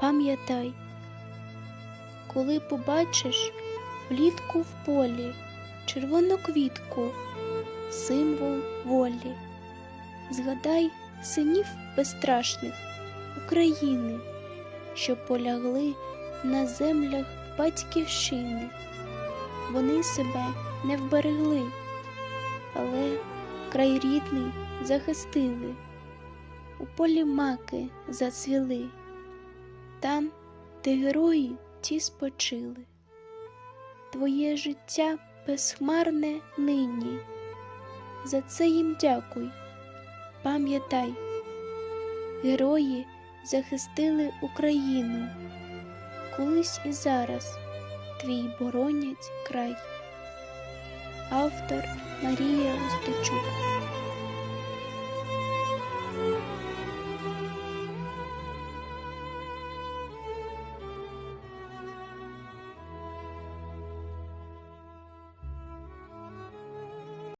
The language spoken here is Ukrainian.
пам'ятай, коли побачиш влітку в полі червону квітку, символ волі, згадай синів безстрашних України, що полягли на землях батьківщини. Вони себе не вберегли, але край рідний захистили, у полі маки зацвіли, там, де герої ті спочили. Твоє життя безхмарне нині. За це їм дякуй, пам'ятай, герої захистили Україну, колись і зараз твій боронять край. Автор Марія Гостичук